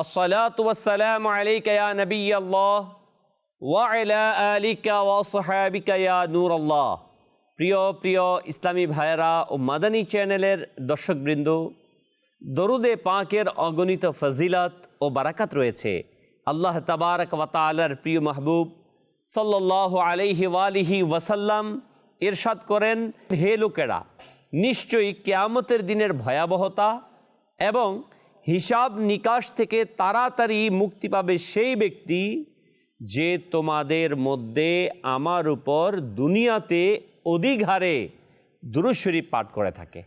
আসসালাম আলিকা নবী আল্লাহ ওয়াইলা আলিকা ওয়াসহাবিকা নূর আল্লাহ প্রিয় প্রিয় ইসলামী ভাইরা ও মাদানী চ্যানেলের দর্শকবৃন্দ, দরুদে পাঁকের অগণিত ফজিলত ও বারাকাত রয়েছে। আল্লাহ তাবারক ওয়াতালার প্রিয় মাহবুব সাল্লাহ আলহি ওয়ালিহি ওয়াসাল্লাম এরশাদ করেন, হে লোকেরা, নিশ্চয়ই কেয়ামতের দিনের ভয়াবহতা এবং হিসাব নিকাশ থেকে তাড়াতাড়ি মুক্তি পাবে সেই ব্যক্তি যে তোমাদের মধ্যে আমার উপর দুনিয়াতে অধিক হারে দুরুশরীফ পাঠ করে থাকে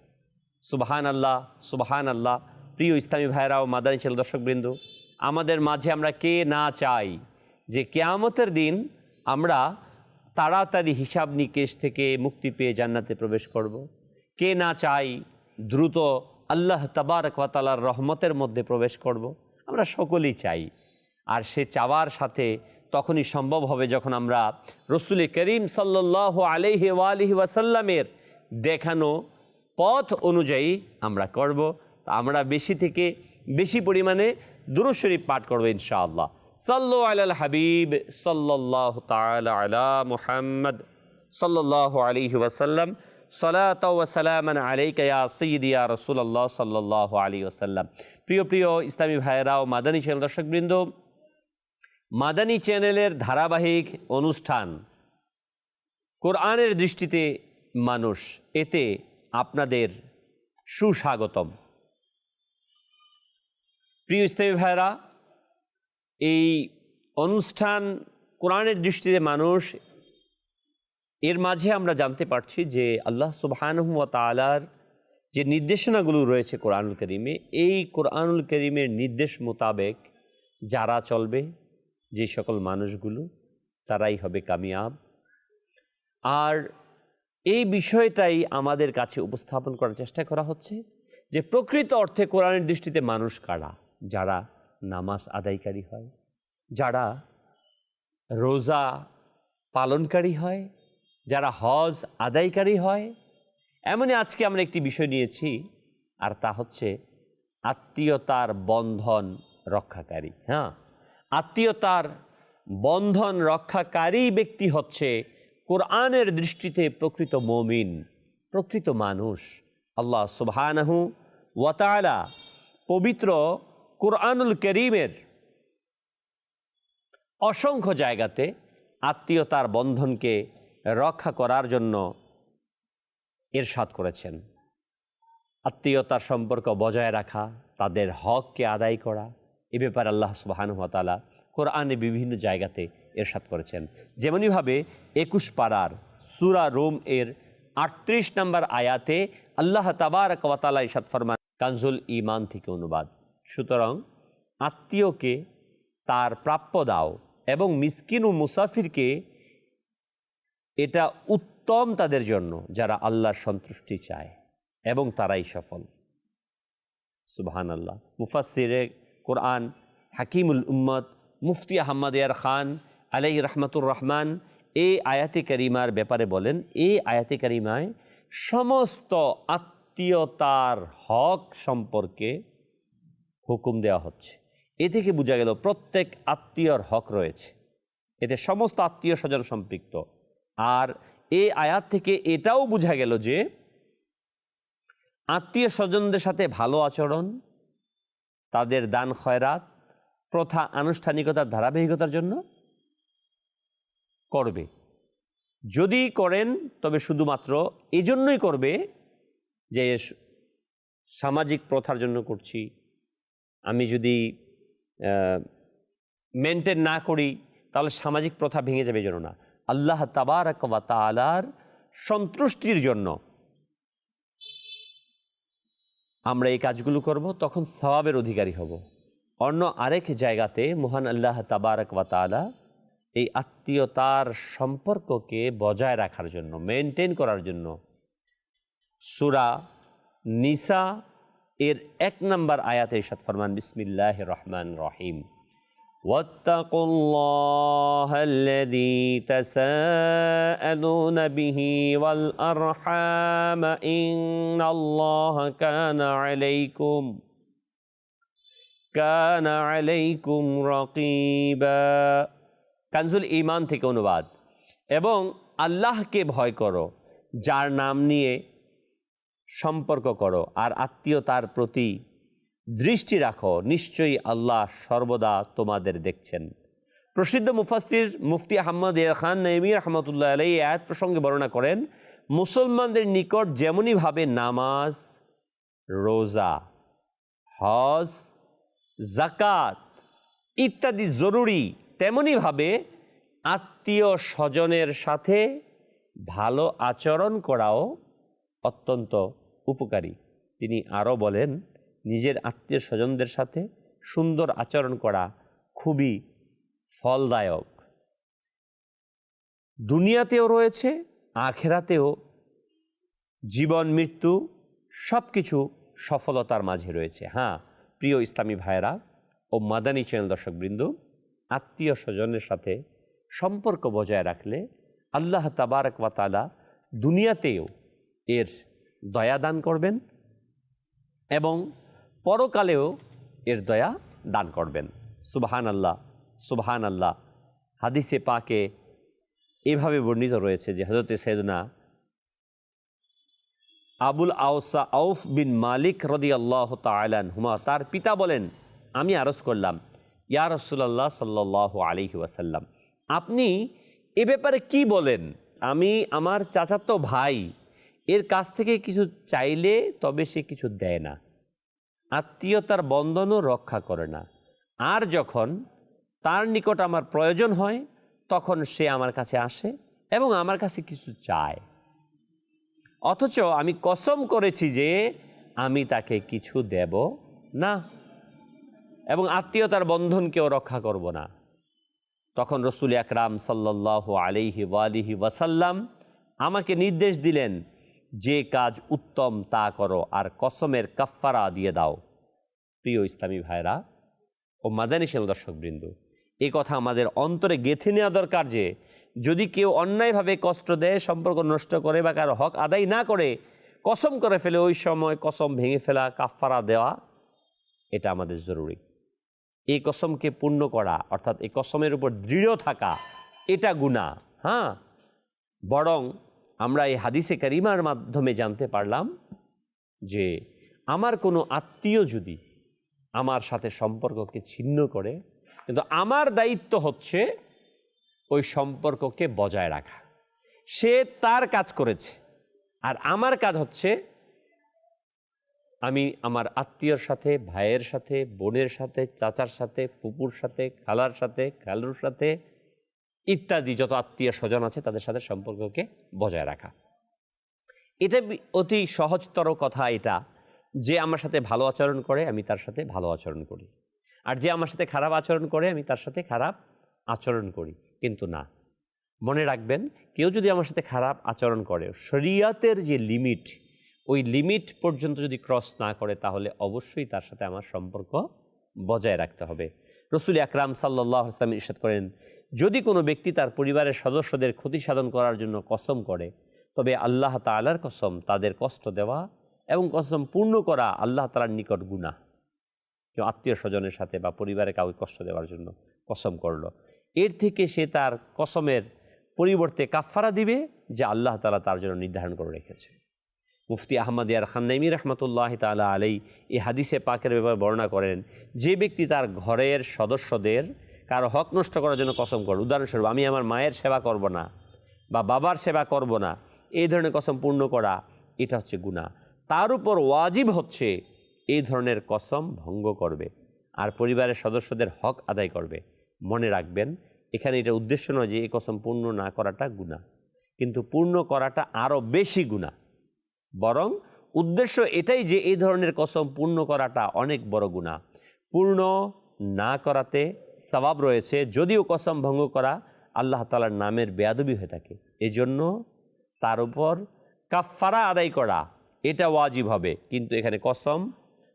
সুবাহান আল্লাহ সুবাহান আল্লাহ প্রিয় ইসলামী ভাইরা ও মাদানী ছেলে দর্শকবৃন্দ, আমাদের মাঝে আমরা কে না চাই যে কেয়ামতের দিন আমরা তাড়াতাড়ি হিসাব নিকেশ থেকে মুক্তি পেয়ে জান্নাতে প্রবেশ করব। কে না চাই দ্রুত আল্লাহ তাবারক ওয়াতালার রহমতের মধ্যে প্রবেশ করব। আমরা সকলেই চাই। আর সে চাওয়ার সাথে তখনই সম্ভব হবে যখন আমরা রসুল করিম সাল্লাহ আলহি ওয়ালিহি ওয়াসাল্লামের দেখানো পথ অনুযায়ী আমরা করব। আমরা বেশি থেকে বেশি পরিমাণে দুরুশরীফ পাঠ করব ইনশাআল্লাহ। সাল্লু আলাল হাবিব সাল্লাহ তালা আলা মুহাম্মদ সাল্লাহ আলহি ওয়াসাল্লাম সালাত ওয়াসালামান আলাইকা ইয়া সঈদ ইয়া রসুল্লাহ সাল্লাহ আলী ওসাল্লাম প্রিয় প্রিয় ইসলামী ভাইয়েরা ও মাদানী চ্যানেল দর্শকবৃন্দ, মাদানী চ্যানেলের ধারাবাহিক অনুষ্ঠান কোরআনের দৃষ্টিতে মানুষ, এতে আপনাদের সুস্বাগতম। প্রিয় ইসলামী ভাইরা এই অনুষ্ঠান কোরআনের দৃষ্টিতে মানুষ এর মাঝে আমরা জানতে পারছি যে আল্লাহ সুবাহানহুয়া তালার যে নির্দেশনাগুলো রয়েছে কোরআনুল করিমে, এই কোরআনুল করিমের নির্দেশ মোতাবেক যারা চলবে, যে সকল মানুষগুলো, তারাই হবে কামিয়াব। আর এই বিষয়টাই আমাদের কাছে উপস্থাপন করার চেষ্টা করা হচ্ছে যে প্রকৃত অর্থে কোরআনের দৃষ্টিতে মানুষ কারা? যারা নামাজ আদায়কারী হয়, যারা রোজা পালনকারী হয় যারা হজ আদায়কারী হয়। এমনই আজকে আমরা একটি বিষয় নিয়েছি, আর তা হচ্ছে আত্মীয়তার বন্ধন রক্ষাকারী হ্যাঁ? আত্মীয়তার বন্ধন রক্ষাকারী ব্যক্তি হচ্ছে কোরআনের দৃষ্টিতে প্রকৃত মমিন, প্রকৃত মানুষ। আল্লাহ সুবহানাহু ওয়াতালা পবিত্র কোরআনুল করিমের অসংখ্য জায়গাতে আত্মীয়তার বন্ধনকে রক্ষা করার জন্য এরশাদ করেছেন। আত্মীয়তার সম্পর্ক বজায় রাখা, তাদের হককে আদায় করা, এ ব্যাপারে আল্লাহ সুবাহানুহতালা কোরআনে বিভিন্ন জায়গাতে এরশাদ করেছেন। যেমনইভাবে একুশ পাড়ার সুরা রোম এর আটত্রিশ নম্বর আয়াতে আল্লাহ তাবার কওয়াতালা ইসাদ ফরমান কানজুল ইমান থেকে অনুবাদ। সুতরাং আত্মীয়কে তার প্রাপ্য দাও এবং মিসকিন ও মুসাফিরকে এটা উত্তম তাদের জন্য যারা আল্লাহর সন্তুষ্টি চায় এবং তারাই সফল। সুবহান আল্লাহ মুফাসিরে কোরআন হাকিমুল উম্মদ মুফতি আহমদ ইয়ার খান আলাই রহমতুর রহমান এই আয়াতে করিমার ব্যাপারে বলেন, এই আয়াতে করিমায় সমস্ত আত্মীয়তার হক সম্পর্কে হুকুম দেওয়া হচ্ছে। এ থেকে বোঝা গেল প্রত্যেক আত্মীয়র হক রয়েছে। এতে সমস্ত আত্মীয় স্বজন সম্পৃক্ত। আর এই আয়াত থেকে এটাও বোঝা গেল যে আত্মীয় স্বজনদের সাথে ভালো আচরণ, তাদের দান খয়রাত, প্রথা আনুষ্ঠানিকতার ধারাবাহিকতার জন্য করবে। যদি করেন, তবে শুধুমাত্র এজন্যই করবে যে সামাজিক প্রথার জন্য করছি। আমি যদি মেনটেন না করি, তাহলে সামাজিক প্রথা ভেঙে যাবে যেন না। আল্লাহ তাবারক ওয়া তাআলার সন্তুষ্টির জন্য। আমরা এই কাজগুলো করব, তখন সওয়াবের অধিকারী হব। অন্য আরেক জায়গাতে মহান আল্লাহ তাবারক তাআলা এই আত্মীয়তার সম্পর্ককে বজায় রাখার জন্য মেনটেন করার জন্য সুরা নিসা এর এক নম্বর আয়াতে ইরশাদ ফরমান বিসমিল্লাহ রহমান রহিম। واتقوا الله الذي تساءلون به والأرحام إن الله كان عليكم كان عليكم رقيبا কানজুল ইমান থেকে অনুবাদ এবং আল্লাহকে ভয় করো যার নাম নিয়ে সম্পর্ক করো আর আত্মীয়তার প্রতি দৃষ্টি রাখো, নিশ্চয়ই আল্লাহ সর্বদা তোমাদের দেখছেন। প্রসিদ্ধ মুফাসির মুফতি আহমদ ইয়া খান নঈমি রহমতুল্লাহ আলাই আয়াত প্রসঙ্গে বর্ণনা করেন, মুসলমানদের নিকট যেমনইভাবে নামাজ, রোজা, হজ জাকাত ইত্যাদি জরুরি, তেমনইভাবে আত্মীয় স্বজনের সাথে ভালো আচরণ করাও অত্যন্ত উপকারী। তিনি আরও বলেন নিজের আত্মীয় স্বজনদের সাথে সুন্দর আচরণ করা খুবই ফলদায়ক। দুনিয়াতেও রয়েছে, আখেরাতেও জীবন, মৃত্যু সব কিছু সফলতার মাঝে রয়েছে। হ্যাঁ প্রিয় ইসলামী ভাইয়েরা ও মাদানী চ্যানেল দর্শকবৃন্দ, আত্মীয় স্বজনের সাথে সম্পর্ক বজায় রাখলে আল্লাহ তাবারক ওয়াতালা দুনিয়াতেও এর দয়া দান করবেন এবং পরকালেও এর দয়া দান করবেন। সুবহান আল্লাহ সুবহান আল্লাহ হাদিসে পাকে এভাবে বর্ণিত রয়েছে যে হজরতে সৈদনা আবুল আউসা আউফ বিন মালিক রদি আল্লাহ তালান হুমা তার পিতা বলেন, আমি আরজ করলাম, ইয়া রসুল্লাহ সাল্লাহ আলিহি ওয়াসাল্লাম, আপনি এ ব্যাপারে কি বলেন? আমি আমার চাচাতো ভাই, এর কাছ থেকে কিছু চাইলে তবে সে কিছু দেয় না। আত্মীয়তার বন্ধনও রক্ষা করে না। আর যখন তার নিকট আমার প্রয়োজন হয়, তখন সে আমার কাছে আসে এবং আমার কাছে কিছু চায়। অথচ আমি কসম করেছি যে আমি তাকে কিছু দেব না এবং আত্মীয়তার বন্ধনকেও রক্ষা করব না। তখন রসুল আকরাম সাল্লাহ আলিহি ওয়ালিহি ওয়াসাল্লাম আমাকে নির্দেশ দিলেন যে কাজ উত্তম তা করো আর কসমের কাফফারা দিয়ে দাও। প্রিয় ইসলামী ভাইরা ও মাদানী সেল দর্শকবৃন্দ এই কথা আমাদের অন্তরে গেঁথে নেওয়া দরকার যে, যদি কেউ অন্যায়ভাবে কষ্ট দেয়, সম্পর্ক নষ্ট করে বা কারও হক আদায় না করে, কসম করে ফেলে, ওই সময় কসম ভেঙে ফেলা, কাফফারা দেওয়া, এটা আমাদের জরুরি। এই কসমকে পূর্ণ করা, অর্থাৎ এই কসমের উপর দৃঢ় থাকা, এটা গুণা হ্যাঁ? বরং আমরা এই হাদিসে কারিমার মাধ্যমে জানতে পারলাম যে আমার কোনো আত্মীয় যদি আমার সাথে সম্পর্ককে ছিন্ন করে, কিন্তু আমার দায়িত্ব হচ্ছে ওই সম্পর্ককে বজায় রাখা। সে তার কাজ করেছে, আর আমার কাজ হচ্ছে আমি আমার আত্মীয়র সাথে, ভাইয়ের সাথে, বোনের সাথে, চাচার সাথে, ফুপুর সাথে, খালার সাথে খালুর সাথে ইত্যাদি যত আত্মীয় স্বজন আছে, তাদের সাথে সম্পর্ককে বজায় রাখা। এটা অতি সহজতর কথা এটা, যে আমার সাথে ভালো আচরণ করে, আমি তার সাথে ভালো আচরণ করি। আর যে আমার সাথে খারাপ আচরণ করে, আমি তার সাথে খারাপ আচরণ করি। কিন্তু না। মনে রাখবেন, কেউ যদি আমার সাথে খারাপ আচরণ করে, শরিয়াতের যে লিমিট, ওই লিমিট পর্যন্ত যদি ক্রস না করে, তাহলে অবশ্যই তার সাথে আমার সম্পর্ক বজায় রাখতে হবে। রসুল আকরাম সাল্লাহ আসলাম ইরশাদ করেন, যদি কোনো ব্যক্তি তার পরিবারের সদস্যদের ক্ষতি সাধন করার জন্য কসম করে, তবে আল্লাহ তালার কসম তাদের কষ্ট দেওয়া এবং কসম পূর্ণ করা আল্লাহ তালার নিকট গুণা কেউ আত্মীয় স্বজনের সাথে বা পরিবারে কাউকে কষ্ট দেওয়ার জন্য কসম করল। এর থেকে সে তার কসমের পরিবর্তে কাফফারা দিবে যা আল্লাহ তালা তার জন্য নির্ধারণ করে রেখেছে। মুফতি আহমদ ইয়ার খান্নাইমি রহমতুল্লাহ তালা আলাই এই হাদিসে পাকের ব্যাপারে বর্ণনা করেন, যে ব্যক্তি তার ঘরের সদস্যদের কারও হক নষ্ট করার জন্য কসম করে, উদাহরণস্বরূপ, আমি আমার মায়ের সেবা করব না বা বাবার সেবা করব না, এই ধরনের কসম পূর্ণ করা, এটা হচ্ছে গুণা তার উপর ওয়াজিব হচ্ছে, এই ধরনের কসম ভঙ্গ করবে আর পরিবারের সদস্যদের হক আদায় করবে। মনে রাখবেন, এখানে এটা উদ্দেশ্য নয় যে এই কসম পূর্ণ না করাটা গুণা কিন্তু পূর্ণ করাটা আরও বেশি গুণা বরং উদ্দেশ্য এটাই যে এই ধরনের কসম পূর্ণ করাটা অনেক বড় গুণা। পূর্ণ না করাতে সবাব রয়েছে, যদিও কসম ভঙ্গ করা আল্লাহ তালার নামের বেয়াদবি হয়ে থাকে। এজন্য তার উপর কাফারা আদায় করা, এটা ওয়াজিব হবে। কিন্তু এখানে কসম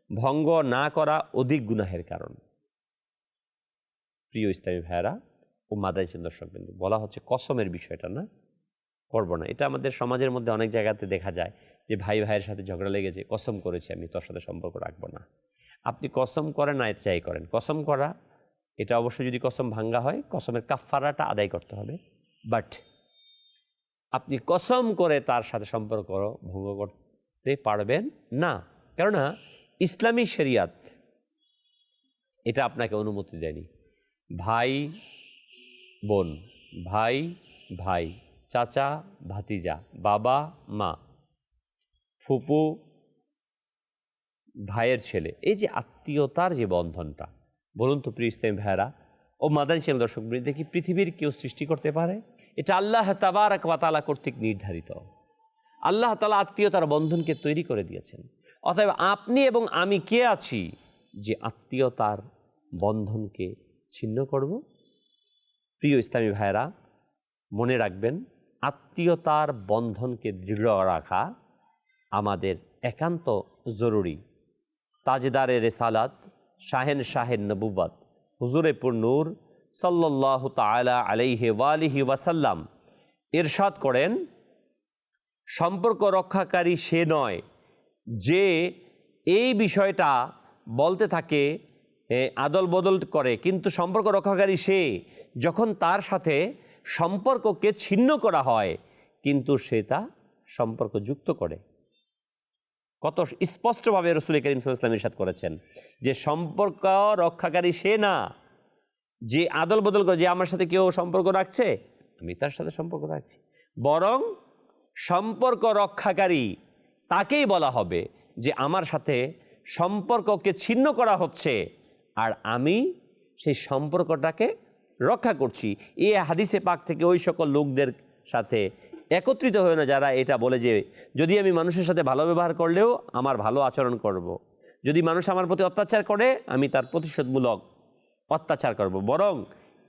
ভঙ্গ না করা অধিক গুনাহের কারণ। প্রিয় ইসলামী ভাইয়েরা ও মাদাইসেন দর্শক বিন্দু বলা হচ্ছে কসমের বিষয়টা না, করব না। এটা আমাদের সমাজের মধ্যে অনেক জায়গাতে দেখা যায়। যে ভাই ভাইয়ের সাথে ঝগড়া লেগেছে, কসম করেছি আমি, তোর সাথে সম্পর্ক রাখব না। আপনি কসম করেন না চাই করেন। কসম করা, এটা অবশ্যই যদি কসম ভাঙ্গা হয়, কসমের কাফারাটা আদায় করতে হবে। বাট আপনি কসম করে তার সাথে সম্পর্ক ভঙ্গ করতে পারবেন না। কেননা, ইসলামী শরিয়াত এটা আপনাকে অনুমতি দেয়নি। ভাই, বোন, ভাই ভাই, চাচা, ভাতিজা, বাবা, মা ফুপু ভাইয়ের ছেলে। এই যে আত্মীয়তার যে বন্ধনটা, বলুন তো প্রিয় ইসলাম ভাইয়েরা ও মাদানী চ্যানেল দর্শক বৃন্দ কি পৃথিবীর কেউ সৃষ্টি করতে পারে? এটা আল্লাহ তাবারাক ওয়াতালা কর্তৃক নির্ধারিত। আল্লাহ তালা আত্মীয়তার বন্ধনকে তৈরি করে দিয়েছেন। অতএব আপনি এবং আমি কে আছি যে আত্মীয়তার বন্ধনকে ছিন্ন করব? প্রিয় ইসলামী ভাইয়েরা, মনে রাখবেন, আত্মীয়তার বন্ধনকে দৃঢ় রাখা আমাদের একান্ত জরুরি। তাজদারে রেসালাত, শাহেন শাহেন নবুবাদ হুজুরে পুরনুর সাল্লাহ তালা আলাইহে ওয়ালিহি ওয়াসাল্লাম ইরশাদ করেন, সম্পর্ক রক্ষাকারী সে নয় যে এই বিষয়টা বলতে থাকে আদল বদল করে। কিন্তু সম্পর্ক রক্ষাকারী সে যখন তার সাথে সম্পর্ককে ছিন্ন করা হয়, কিন্তু সে তা সম্পর্ক যুক্ত করে। কত স্পষ্টভাবে রসুল করিম সাল্লাম ইরশাদ করেছেন যে সম্পর্ক রক্ষাকারী সে না, যে আদল বদল করে যে আমার সাথে কেউ সম্পর্ক রাখছে, আমি তার সাথে সম্পর্ক রাখছি। বরং সম্পর্ক রক্ষাকারী তাকেই বলা হবে যে আমার সাথে সম্পর্ককে ছিন্ন করা হচ্ছে আর আমি সেই সম্পর্কটাকে রক্ষা করছি। এ হাদিসে পাক থেকে ওই সকল লোকদের সাথে একত্রিত হয়ে না যারা এটা বলে যে, যদি আমি মানুষের সাথে ভালো ব্যবহার করলেও আমার ভালো আচরণ করব। যদি মানুষ আমার প্রতি অত্যাচার করে, আমি তার প্রতিশোধমূলক অত্যাচার করব বরং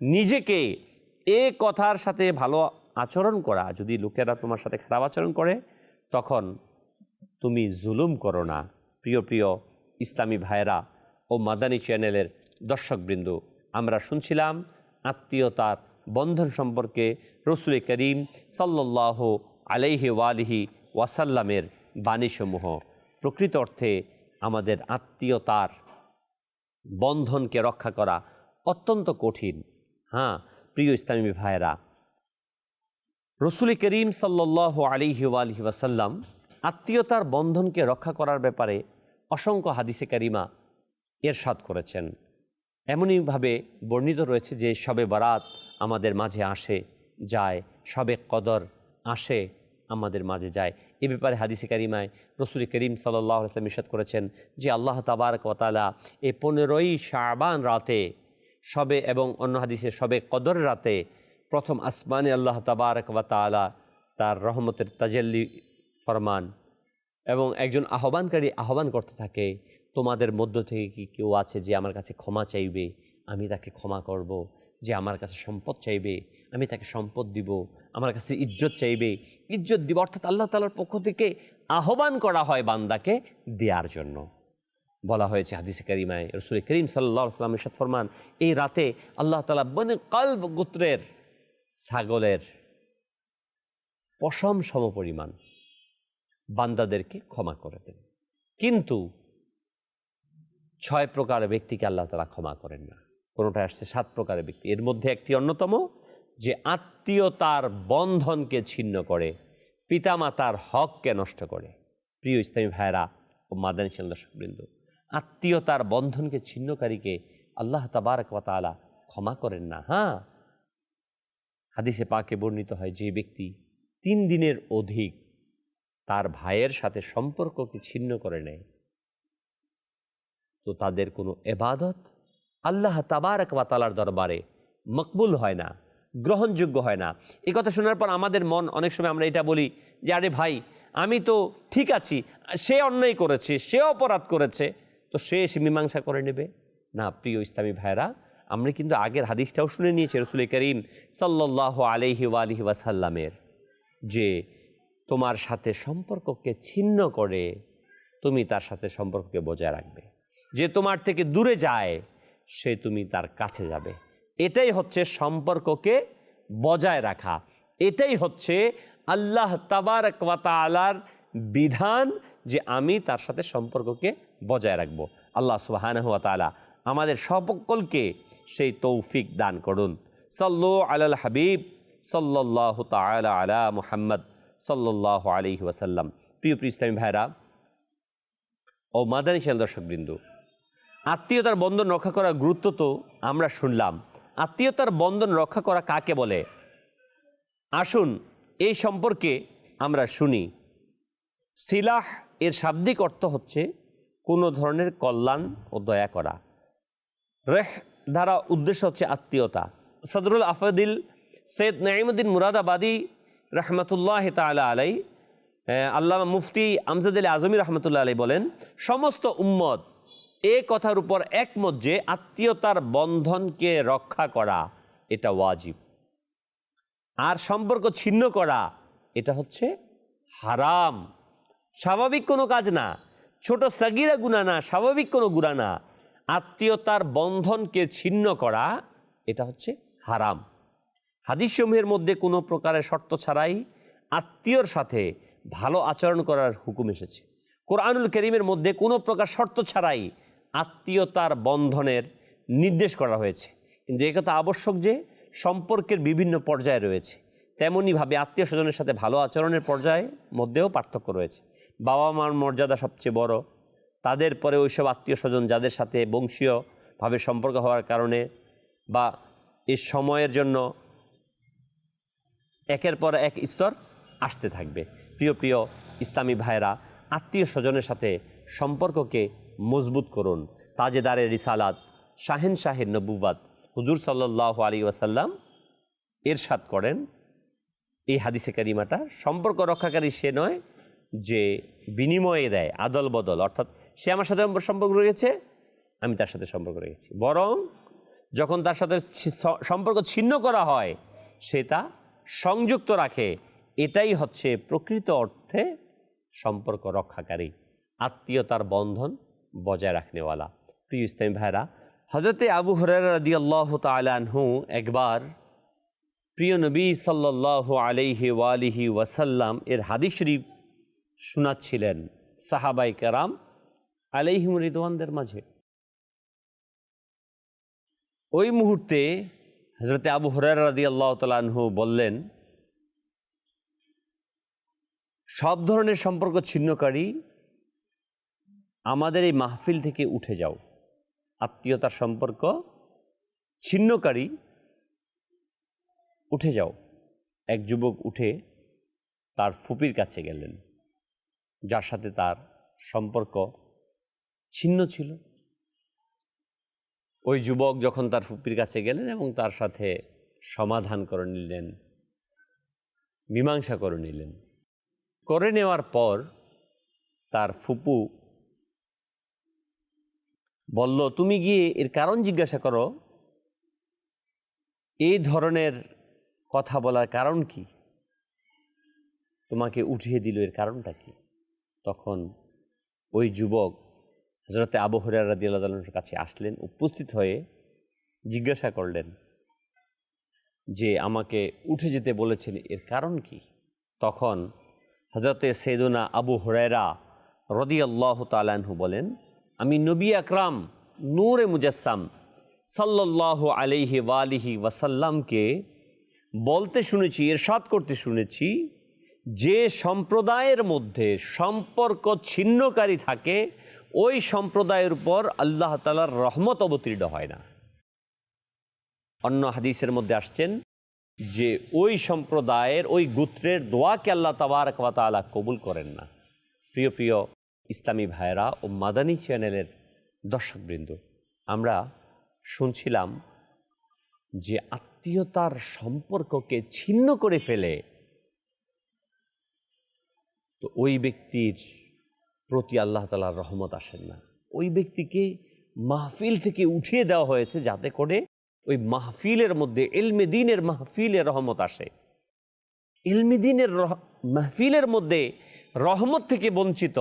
নিজেকে এ কথার সাথে ভালো আচরণ করা, যদি লোকেরা তোমার সাথে খারাপ আচরণ করে, তখন তুমি জুলুম করো না প্রিয় প্রিয় ইসলামী ভাইয়েরা ও মাদানী চ্যানেলের দর্শকবৃন্দ, আমরা শুনছিলাম আত্মীয়তার বন্ধন সম্পর্কে রসুল করিম সাল্লাহ আলাইহি ওয়ালিহি ওয়াসাল্লামের বাণীসমূহ। প্রকৃত অর্থে আমাদের আত্মীয়তার বন্ধনকে রক্ষা করা অত্যন্ত কঠিন। হ্যাঁ প্রিয় ইসলামী ভাইয়েরা, রসুল করিম সাল্লাহ আলিহি আলহি ওয়াসাল্লাম আত্মীয়তার বন্ধনকে রক্ষা করার ব্যাপারে অসংখ্য হাদিসে কারিমা এরশাদ করেছেন। এমনইভাবে বর্ণিত রয়েছে যে সবে বারাত আমাদের মাঝে আসে, যায়। সবে কদর আসে, আমাদের মাঝে যায়। এ ব্যাপারে হাদিসে কারিমায় রসুল করিম সাল্লাহ আসলাম ইরশাদ করেছেন যে আল্লাহ তাবারক ওয়াতালা এই পনেরোই শাবান রাতে সবে এবং অন্য হাদিসে সবে কদর রাতে প্রথম আসমানে আল্লাহ তাবারক তাআলা তার রহমতের তাজাল্লি ফরমান এবং একজন আহ্বানকারী আহ্বান করতে থাকে তোমাদের মধ্য থেকে কি কেউ আছে যে আমার কাছে ক্ষমা চাইবে? আমি তাকে ক্ষমা করব। যে আমার কাছে সম্পদ চাইবে। আমি তাকে সম্পদ দিব। আমার কাছে ইজ্জত চাইবে। ইজ্জত দিব অর্থাৎ আল্লাহ তালার পক্ষ থেকে আহ্বান করা হয় বান্দাকে দেওয়ার জন্য। বলা হয়েছে হাদিসে করিমায়, রসুল করিম সাল্লা সাল্লাম ইরশাদ ফরমান, এই রাতে আল্লাহ তালা বনে কল্ব গোত্রের ছাগলের পশম সমপরিমাণ বান্দাদেরকে ক্ষমা করে দেন। কিন্তু ছয় প্রকার ব্যক্তিকে আল্লাহ তালা ক্ষমা করেন না। কোনোটা আসছে? সাত প্রকারের ব্যক্তি। এর মধ্যে একটি অন্যতম, যে আত্মীয়তার বন্ধনকে ছিন্ন করে, পিতামাতার হককে নষ্ট করে। প্রিয় ইসলামী ভাইরা ও মাদানী দর্শকবৃন্দ আত্মীয়তার বন্ধনকে ছিন্নকারীকে আল্লাহ তাবারক ওয়া তাআলা ক্ষমা করেন না। হ্যাঁ? হাদিসে পাকে বর্ণিত হয়, যে ব্যক্তি তিন দিনের অধিক তার ভাইয়ের সাথে সম্পর্ককে ছিন্ন করে নেয় তো তাদের কোনো এবাদত আল্লাহ তাবারক ওয়া তাআলার দরবারে মকবুল হয় না, গ্রহণযোগ্য হয় না। এই কথা শোনার পর আমাদের মন অনেক সময় আমরা এটা বলি যে, আরে ভাই, আমি তো ঠিক আছি, সে অন্যায় করেছে, সে অপরাধ করেছে। তো সে এসে মীমাংসা করে নেবে। না, প্রিয় ইসলামী ভাইরা আমরা কিন্তু আগের হাদিসটাও শুনে নিয়েছি রসুল করিম সাল্লাহ আলহি আলহি ওয়াসাল্লামের যে, তোমার সাথে সম্পর্ককে ছিন্ন করে তুমি তার সাথে সম্পর্ককে বজায় রাখবে। যে তোমার থেকে দূরে যায়, সে তুমি তার কাছে যাবে। এটাই হচ্ছে সম্পর্ককে বজায় রাখা। এটাই হচ্ছে আল্লাহ তাবারক ওয়া তাআলার বিধান যে আমি তার সাথে সম্পর্ককে বজায় রাখব। আল্লাহ সুবহানাহু ওয়া তাআলা আমাদের সকলকে সেই তৌফিক দান করুন। সাল্লু আলাল হাবিব সাল্লাহ তাআলা আলা মুহাম্মদ সাল্লাহ আলাইহি ওয়াসাল্লাম। প্রিয় ইসলামী ভাইরা, ও মাদানী চ্যানেল দর্শকবৃন্দ আত্মীয়তার বন্ধন রক্ষা করার গুরুত্ব তো আমরা শুনলাম। আত্মীয়তার বন্ধন রক্ষা করা কাকে বলে? আসুন এই সম্পর্কে আমরা শুনি। সিলাহ এর শাব্দিক অর্থ হচ্ছে কোনো ধরনের কল্যাণ ও দয়া করা। রেহ দ্বারা উদ্দেশ্য হচ্ছে আত্মীয়তা। সদরুল আফদিল সৈয়দ নাইমুদ্দিন মুরাদাবাদী রহমতুল্লাহ তালা আলাই আল্লাহ মুফতি আমজাদ আলী আজমি রহমতুল্লাহ আলী বলেন, সমস্ত উম্মত এ কথার উপর একমত যে আত্মীয়তার বন্ধনকে রক্ষা করা এটা ওয়াজিব। আর সম্পর্ক ছিন্ন করা এটা হচ্ছে হারাম। স্বাভাবিক কোনো কাজ না, ছোট সাগিরা গুণা না, স্বাভাবিক কোনো গুণা না। আত্মীয়তার বন্ধনকে ছিন্ন করা এটা হচ্ছে হারাম। হাদিসসমূহের মধ্যে কোনো প্রকারের শর্ত ছাড়াই আত্মীয়র সাথে ভালো আচরণ করার হুকুম এসেছে। কোরআনুল করিমের মধ্যে কোনো প্রকার শর্ত ছাড়াই আত্মীয়তার বন্ধনের নির্দেশ করা হয়েছে। কিন্তু একথা আবশ্যক যে, সম্পর্কের বিভিন্ন পর্যায়ে রয়েছে। তেমনইভাবে আত্মীয় স্বজনের সাথে ভালো আচরণের পর্যায়ে মধ্যেও পার্থক্য রয়েছে। বাবা মার মর্যাদা সবচেয়ে বড়। তাদের পরে ওইসব আত্মীয় স্বজন যাদের সাথে বংশীয়ভাবে সম্পর্ক হওয়ার কারণে বা এই সময়ের জন্য একের পর এক স্তর আসতে থাকবে। প্রিয় প্রিয় ইসলামী ভাইরা আত্মীয় স্বজনের সাথে সম্পর্ককে মজবুত করুন। তাজেদারের রিসালাত, শাহেন শাহের নবুবাদ হুজুর সাল্লাহ আলী ওয়াসাল্লাম এরশাদ করেন। এই হাদিসে কারিমাটা সম্পর্ক রক্ষাকারী সে নয় যে বিনিময়ে দেয় আদল বদল অর্থাৎ সে আমার সাথে সম্পর্ক রয়েছে আমি তার সাথে সম্পর্ক রেখেছি। বরং যখন তার সাথে সম্পর্ক ছিন্ন করা হয়, সে তা সংযুক্ত রাখে। এটাই হচ্ছে প্রকৃত অর্থে সম্পর্ক রক্ষাকারী, আত্মীয়তার বন্ধন বজায় রাখনেওয়ালা প্রিয় ইসলামী ভাইরা হজরতে আবু রাদি আল্লাহ তালানহু একবার প্রিয় নবী সাল্লাহ আলাইহি ওয়ালিহি ওয়াসাল্লাম এর হাদিস শরীফ শোনাচ্ছিলেন সাহাবাই কারাম আলাইহিম রিদওয়ানদের মাঝে। ওই মুহূর্তে হজরতে আবু রাদি আল্লাহ তালাহু বললেন, সব ধরনের সম্পর্ক ছিন্নকারী আমাদের এই মাহফিল থেকে উঠে যাও। আত্মীয়তার সম্পর্ক ছিন্নকারী উঠে যাও। এক যুবক উঠে তার ফুপির কাছে গেলেন, যার সাথে তার সম্পর্ক ছিন্ন ছিল। ওই যুবক যখন তার ফুপির কাছে গেলেন এবং তার সাথে সমাধান করে নিলেন, মীমাংসা করে নিলেন। করে নেওয়ার পর তার ফুপু বলল, তুমি গিয়ে এর কারণ জিজ্ঞাসা করো। এই ধরনের কথা বলার কারণ কি? তোমাকে উঠিয়ে দিল এর কারণটা কি? তখন ওই যুবক হজরতে আবু হরিয়ার রাদি আল্লাহর কাছে আসলেন, উপস্থিত হয়ে জিজ্ঞাসা করলেন যে, আমাকে উঠে যেতে বলেছেন এর কারণ কি? তখন হজরতে সেদুনা আবু হরাইরা রদি আল্লাহ তালাহু বলেন আমি নবী আকরাম, নূরে মুজাসসাম সাল্লাহ আলাইহি ওয়ালিহি ওয়াসাল্লামকে বলতে শুনেছি, এরশাদ করতে শুনেছি, যে সম্প্রদায়ের মধ্যে সম্পর্ক ছিন্নকারী থাকে, ওই সম্প্রদায়ের উপর আল্লাহ তালার রহমত অবতীর্ণ হয় না। অন্য হাদিসের মধ্যে আসছেন যে ওই সম্প্রদায়ের, ওই গোত্রের দোয়াকে আল্লাহ তাবারক ওয়া কবুল করেন না। প্রিয় প্রিয় ইসলামী ভাইরা ও মাদানী চ্যানেলের দর্শকবৃন্দ, আমরা শুনছিলাম যে আত্মীয়তার সম্পর্ককে ছিন্ন করে ফেলে তো ওই ব্যক্তির প্রতি আল্লাহ তালার রহমত আসেন না। ওই ব্যক্তিকে মাহফিল থেকে উঠিয়ে দেওয়া হয়েছে যাতে করে ওই মাহফিলের মধ্যে এলমে দিনের মাহফিলের রহমত আসে। এলমে দিনের মাহফিলের মধ্যে রহমত থেকে বঞ্চিত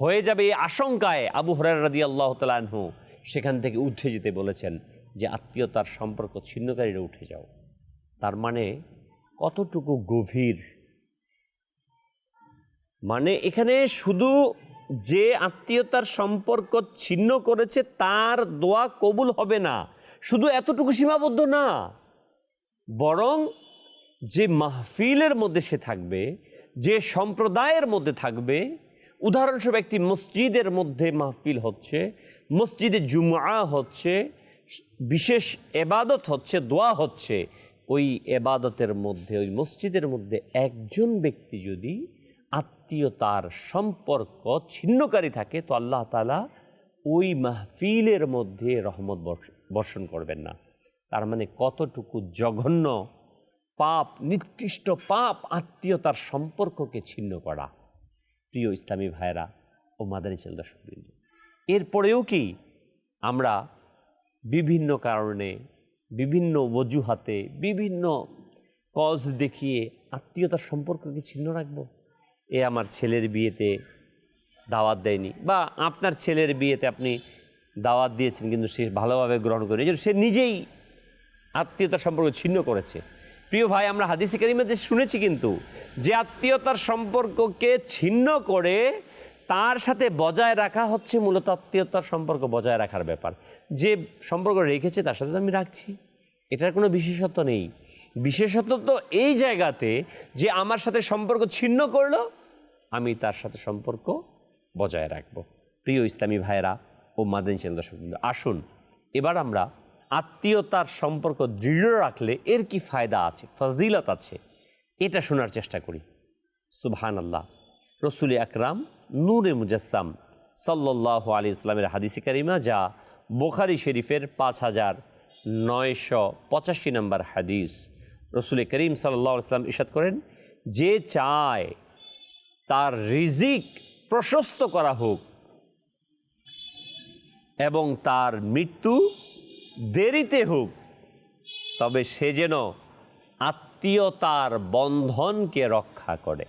হয়ে যাবে এই আশঙ্কায় আবু হরার রাদি আল্লাহ তালহু সেখান থেকে উঠে যেতে বলেছেন যে আত্মীয়তার সম্পর্ক ছিন্নকারীরা উঠে যাও। তার মানে কতটুকু গভীর? মানে এখানে শুধু যে আত্মীয়তার সম্পর্ক ছিন্ন করেছে তার দোয়া কবুল হবে না, শুধু এতটুকু সীমাবদ্ধ না, বরং যে মাহফিলের মধ্যে সে থাকবে, যে সম্প্রদায়ের মধ্যে থাকবে উদাহরণস্বরূপ একটি মসজিদের মধ্যে মাহফিল হচ্ছে, মসজিদে জুমআ হচ্ছে, বিশেষ এবাদত হচ্ছে, দোয়া হচ্ছে। ওই এবাদতের মধ্যে, ওই মসজিদের মধ্যে একজন ব্যক্তি যদি আত্মীয়তার সম্পর্ক ছিন্নকারী থাকে, তো আল্লাহ তালা ওই মাহফিলের মধ্যে রহমত বর্ষ- বর্ষণ করবেন না। তার মানে কতটুকু জঘন্য পাপ, নিকৃষ্ট পাপ আত্মীয়তার সম্পর্ককে ছিন্ন করা। প্রিয় ইসলামী ভাইরা ও মাদানী চাল দর্শকবৃন্দ। এরপরেও কি আমরা বিভিন্ন কারণে, বিভিন্ন অজুহাতে, বিভিন্ন কজ দেখিয়ে আত্মীয়তার সম্পর্ককে ছিন্ন রাখব? এ আমার ছেলের বিয়েতে দাওয়াত দেয়নি বা আপনার ছেলের বিয়েতে আপনি দাওয়াত দিয়েছেন কিন্তু সে ভালোভাবে গ্রহণ করে সে নিজেই আত্মীয়তার সম্পর্ক ছিন্ন করেছে। প্রিয় ভাই, আমরা হাদিসি কারিমাতে শুনেছি কিন্তু, যে আত্মীয়তার সম্পর্ককে ছিন্ন করে তার সাথে বজায় রাখা হচ্ছে মূলত আত্মীয়তার সম্পর্ক বজায় রাখার ব্যাপার। যে সম্পর্ক রেখেছে তার সাথে তো আমি রাখছি। এটার কোনো বিশেষত্ব নেই। বিশেষত্ব তো এই জায়গাতে যে আমার সাথে সম্পর্ক ছিন্ন করল, আমি তার সাথে সম্পর্ক বজায় রাখব। প্রিয় ইসলামী ভাইয়েরা ও মাদানী চ্যানেল দর্শক আসুন, এবার আমরা আত্মীয়তার সম্পর্ক দৃঢ় রাখলে এর কি ফায়দা আছে, ফজিলত আছে, এটা শোনার চেষ্টা করি। সুবহান আল্লাহ রসুল আকরাম নূরে মুজাসসাম সাল্লাহ আলী ইসলামের হাদিসি কারিমা যা বোখারি শরীফের পাঁচ হাজার নয়শো পঁচাশি নম্বর হাদিস। রসুল করিম সাল্লাহ ইসলাম ইসাদ করেন, যে চায় তার রিজিক প্রশস্ত করা হোক এবং তার মৃত্যু দেরিতে হোক, তবে সে যেন আত্মীয়তার বন্ধনকে রক্ষা করে।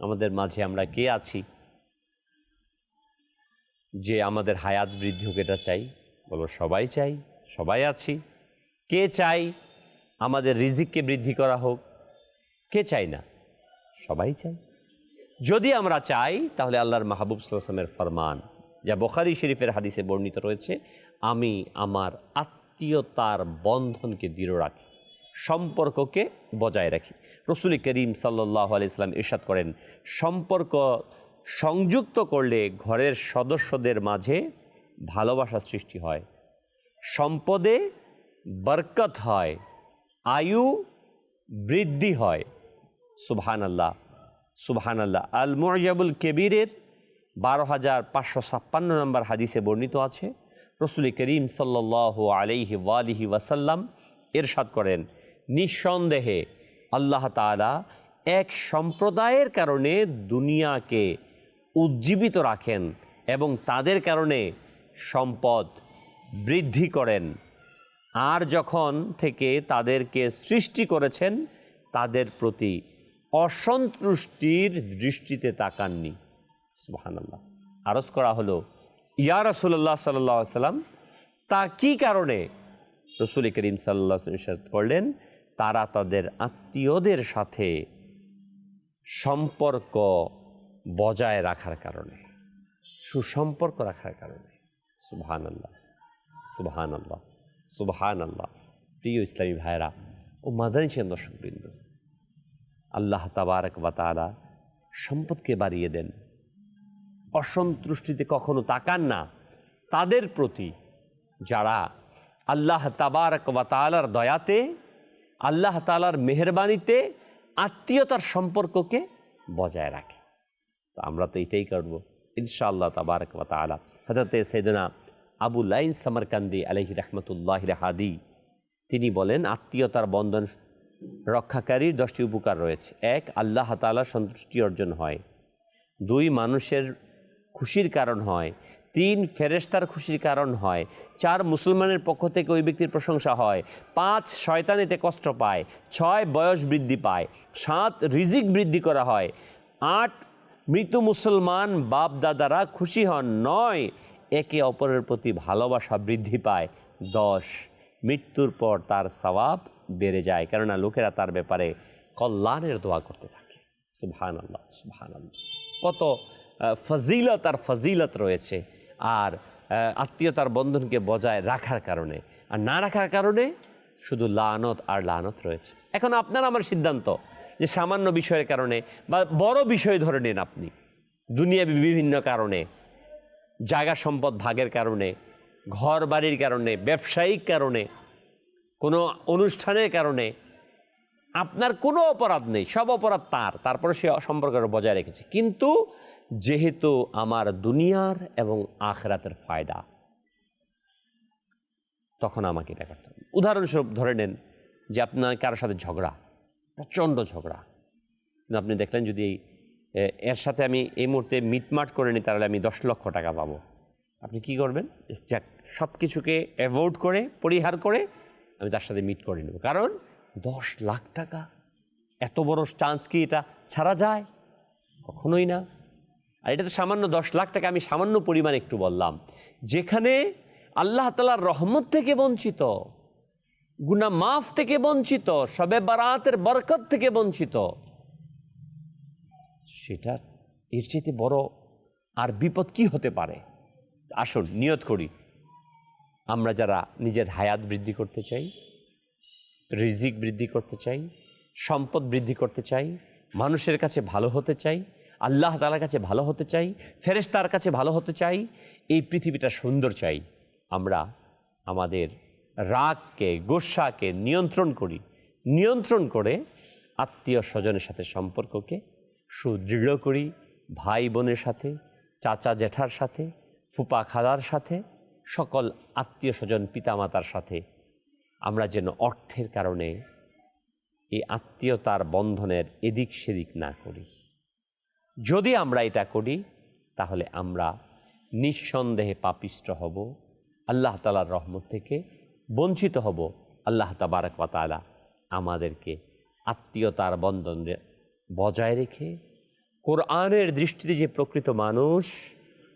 আমাদের মাঝে আমরা কে আছি? যে আমাদের হায়াত বৃদ্ধি হোক, এটা চাই। বলো, সবাই চাই? সবাই আছি। কে চাই আমাদের রিজিককে বৃদ্ধি করা হোক? কে চাই না? সবাই চাই। যদি আমরা চাই, তাহলে আল্লাহর মাহবুব সাল্লামের ফরমান, যা বোখারি শরীফের হাদিসে বর্ণিত রয়েছে আমি আমার আত্মীয়তার বন্ধনকে দৃঢ় রাখি, সম্পর্ককে বজায় রাখি। রসুল করিম সাল্লাহ আলাইসলাম ইরশাদ করেন, সম্পর্ক সংযুক্ত করলে ঘরের সদস্যদের মাঝে ভালোবাসা সৃষ্টি হয়, সম্পদে বরকত হয়, আয়ু বৃদ্ধি হয়। সুবহান আল্লাহ সুবহান আল্লাহ আল মুজাবুল কেবিরের বারো হাজার পাঁচশো ছাপ্পান্ন নম্বর হাদিসে বর্ণিত আছে রসুল করিম সাল্লাহ আলাইহি ওয়ালিহি ওয়াসাল্লাম এরশাদ করেন, নিঃসন্দেহে আল্লাহ তাআলা এক সম্প্রদায়ের কারণে দুনিয়াকে উজ্জীবিত রাখেন এবং তাদের কারণে সম্পদ বৃদ্ধি করেন। আর যখন থেকে তাদেরকে সৃষ্টি করেছেন, তাদের প্রতি অসন্তুষ্টির দৃষ্টিতে তাকাননি। সুবহানাল্লাহ। আরজ করা হলো ইয়া রসুল্লাহ সাল্লাহ সাল্লাম, তা কি কারণে? রসুল করিম সাল্লাহ সাল্লাম করলেন, তারা তাদের আত্মীয়দের সাথে সম্পর্ক বজায় রাখার কারণে, সুসম্পর্ক রাখার কারণে। সুবহান আল্লাহ সুবহান আল্লাহ সুবহান আল্লাহ প্রিয় ইসলামী ভাইরা ও মাদানী সেন দর্শকবৃন্দ, আল্লাহ তাবারক বা তালা সম্পদকে বাড়িয়ে দেন অসন্তুষ্টিতে কখনো তাকান না, তাদের প্রতি যারা আল্লাহ তাবারক বা তালার দয়াতে, আল্লাহ তালার মেহরবানিতে আত্মীয়তার সম্পর্ককে বজায় রাখে। তো আমরা তো এটাই করব, ইনশাআল্লাহ তাবারক বা তালা হজরতে সেদনা আবু লাইন সামারকান্দি আলহি রহমতুল্লাহ হাদি, তিনি বলেন, আত্মীয়তার বন্ধন রক্ষাকারীর দশটি উপকার রয়েছে। এক, আল্লাহ তালার সন্তুষ্টি অর্জন হয়। দুই, মানুষের খুশির কারণ হয়, তিন ফেরেশতার খুশির কারণ হয়, চার মুসলমানের পক্ষ থেকে ওই ব্যক্তির প্রশংসা হয়, পাঁচ শয়তানিতে কষ্ট পায়, ছয় বয়স বৃদ্ধি পায়, সাত রিজিক বৃদ্ধি করা হয়, আট মৃত মুসলমান বাপ দাদারা খুশি হন, নয় একে অপরের প্রতি ভালোবাসা বৃদ্ধি পায়, দশ মৃত্যুর পর তার সওয়াব বেড়ে যায়, কেননা লোকেরা তার ব্যাপারে কল্যাণের দোয়া করতে থাকে। সুবহান আল্লাহ আল্লাহ কত ফজিলত আর ফজিলত রয়েছে আর আত্মীয়তার বন্ধনকে বজায় রাখার কারণে। আর না রাখার কারণে শুধু লানত আর লানত রয়েছে। এখন আপনার আমার সিদ্ধান্ত যে সামান্য বিষয়ের কারণে বা বড় বিষয় ধরে নিন আপনি। দুনিয়া বিভিন্ন কারণে, জায়গা সম্পদ ভাগের কারণে ঘর বাড়ির কারণে, ব্যবসায়িক কারণে, কোনো অনুষ্ঠানের কারণে আপনার কোনো অপরাধ নেই, সব অপরাধ তার, তারপরে সে সম্পর্কটা বজায় রেখেছে। কিন্তু যেহেতু আমার দুনিয়ার এবং আখরাতের ফায়দা। তখন আমাকে এটা করতে হবে। উদাহরণস্বরূপ ধরে নেন যে আপনার কারোর সাথে ঝগড়া, প্রচণ্ড ঝগড়া। আপনি দেখলেন যদি এর সাথে আমি এই মুহূর্তে মিটমাট করে নিই, তাহলে আমি দশ লক্ষ টাকা পাবো। আপনি কি করবেন? যাক সব কিছুকে অ্যাভয়েড করে, পরিহার করে আমি তার সাথে মিট করে নেব। কারণ দশ লাখ টাকা, এত বড় চান্স কি এটা ছাড়া যায়? কখনোই না। আর এটা তো সামান্য দশ লাখ টাকা আমি সামান্য পরিমাণ একটু বললাম। যেখানে আল্লাহ তালার রহমত থেকে বঞ্চিত গুনা মাফ থেকে বঞ্চিত সবে বারাতের বরকত থেকে বঞ্চিত, সেটা এর চাইতে বড় আর বিপদ কি হতে পারে? আসুন, নিয়ত করি। আমরা যারা নিজের হায়াত বৃদ্ধি করতে চাই, রিজিক বৃদ্ধি করতে চাই, সম্পদ বৃদ্ধি করতে চাই, মানুষের কাছে ভালো হতে চাই আল্লাহ তালার কাছে ভালো হতে চাই, ফেরেশতার কাছে ভালো হতে চাই, এই পৃথিবীটা সুন্দর চাই। আমরা আমাদের রাগকে, গোসাকে নিয়ন্ত্রণ করি। নিয়ন্ত্রণ করে আত্মীয় স্বজনের সাথে সম্পর্ককে সুদৃঢ় করি ভাই বোনের সাথে, চাচা জেঠার সাথে, ফুপা খালার সাথে, সকল আত্মীয় স্বজন পিতামাতার সাথে। আমরা যেন অর্থের কারণে এই আত্মীয়তার বন্ধনের এদিক সেদিক না করি। যদি আমরা এটা করি, তাহলে আমরা নিঃসন্দেহে পাপিষ্ট হব, আল্লাহ তালার রহমত থেকে বঞ্চিত হব। আল্লাহ তাবারক তালা আমাদেরকে আত্মীয়তার বন্ধন বজায় রেখে কোরআনের দৃষ্টিতে যে প্রকৃত মানুষ,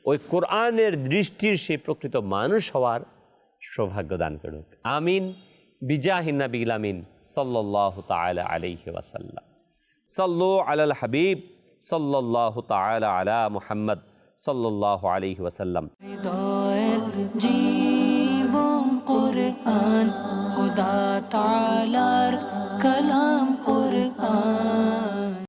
ওই কোরআনের দৃষ্টির সেই প্রকৃত মানুষ হওয়ার সৌভাগ্য দান করুক। আমিন। বিজাহিন নবীল আমিন। সাল্লাহ তালা আলাইহি ওয়াসাল্লাম। সাল্লু আলাল হাবিব। صلی اللہ تعالی علی محمد صلی اللہ علیہ وسلم۔ قرآن خدا تعالی کلام قرآن۔